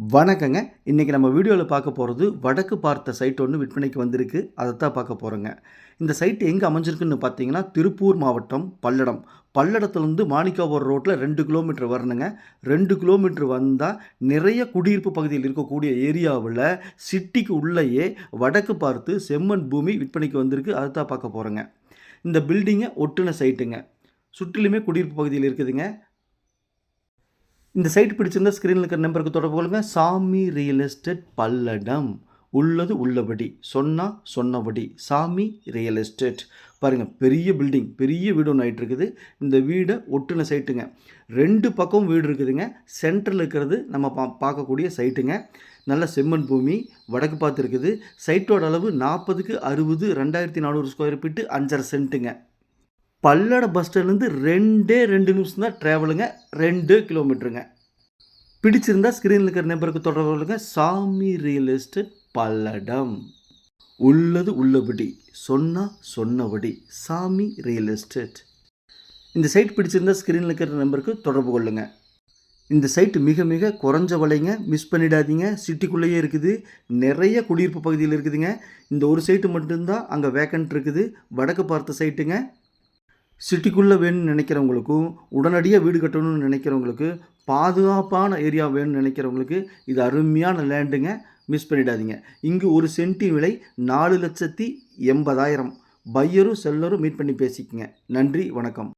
வணக்கங்க. இன்றைக்கி நம்ம வீடியோவில் பார்க்க போகிறது வடக்கு பார்த்த சைட் ஒன்று விற்பனைக்கு வந்திருக்கு. அதை தான் பார்க்க போகிறோங்க இந்த சைட் எங்கே அமைஞ்சிருக்குன்னு பார்த்தீங்கன்னா திருப்பூர் மாவட்டம் பல்லடம். பல்லடத்துலேருந்து மாணிக்காபுரம் ரோட்டில் ரெண்டு கிலோமீட்டர் வரணுங்க. ரெண்டு கிலோமீட்டர் வந்தால் நிறைய குடியிருப்பு பகுதியில் இருக்கக்கூடிய ஏரியாவில் சிட்டிக்கு உள்ளேயே வடக்கு பார்த்து செம்மண் பூமி விற்பனைக்கு வந்திருக்கு. அதை தான் பார்க்க போகிறோங்க இந்த பில்டிங்கை ஒட்டுன சைட்டுங்க சுற்றிலுமே குடியிருப்பு பகுதியில் இருக்குதுங்க. இந்த சைட் பிடிச்சிருந்தால் ஸ்க்ரீனில் இருக்கிற நம்பருக்கு தொடர்பு கொள்ளுங்கள் சாமி ரியல் எஸ்டேட் பல்லடம். உள்ளது உள்ளபடி. சொன்னா சொன்னபடி. சாமி ரியல் எஸ்டேட் பாருங்கள் பெரிய பில்டிங் பெரிய வீடு ஒன்று ஆகிட்டு இருக்குது. இந்த வீடை ஒட்டுன சைட்டுங்க. ரெண்டு பக்கம் வீடு இருக்குதுங்க. சென்டரில் இருக்கிறது நம்ம பா பார்க்கக்கூடிய சைட்டுங்க. நல்ல செம்மண் பூமி வடக்கு பார்த்து இருக்குது. சைட்டோட அளவு நாற்பதுக்கு அறுபது ரெண்டாயிரத்தி நானூறு ஸ்கொயர் ஃபீட்டு அஞ்சரை சென்ட்டுங்க பல்லட பஸ் ஸ்டாண்ட்லேருந்து ரெண்டே ரெண்டு நிமிஷம் தான் ட்ராவலுங்க ரெண்டு கிலோமீட்டருங்க பிடிச்சிருந்தா ஸ்க்ரீனில் இருக்கிற நம்பருக்கு தொடர்பு கொள்ளுங்க. சாமி ரியல் எஸ்டேட் பல்லடம். உள்ளது உள்ளபடி சொன்னால் சொன்னபடி சாமி ரியல் எஸ்டேட் இந்த சைட் பிடிச்சிருந்தா ஸ்க்ரீனில் இருக்கிற நம்பருக்கு தொடர்பு கொள்ளுங்க. இந்த சைட்டு மிக மிக குறைஞ்ச விலைங்க. மிஸ் பண்ணிடாதீங்க. சிட்டிக்குள்ளேயே இருக்குது. நிறைய குடியிருப்பு பகுதியில் இருக்குதுங்க. இந்த ஒரு சைட்டு மட்டும்தான் அங்கே வேக்கன்ட் இருக்குது. வடக்கு பார்த்த சைட்டுங்க சிட்டிக்குள்ளே வேணும்னு நினைக்கிறவங்களுக்கும் உடனடியாக வீடு கட்டணும்னு நினைக்கிறவங்களுக்கு பாதுகாப்பான ஏரியா வேணும்னு நினைக்கிறவங்களுக்கு இது அருமையான லேண்டுங்க. மிஸ் பண்ணிடாதீங்க. இங்கு ஒரு சென்ட்டின் விலை நாலு லட்சத்தி எண்பதாயிரம். பையரும் செல்லரும் மீட் பண்ணி பேசிக்கங்க. நன்றி வணக்கம்.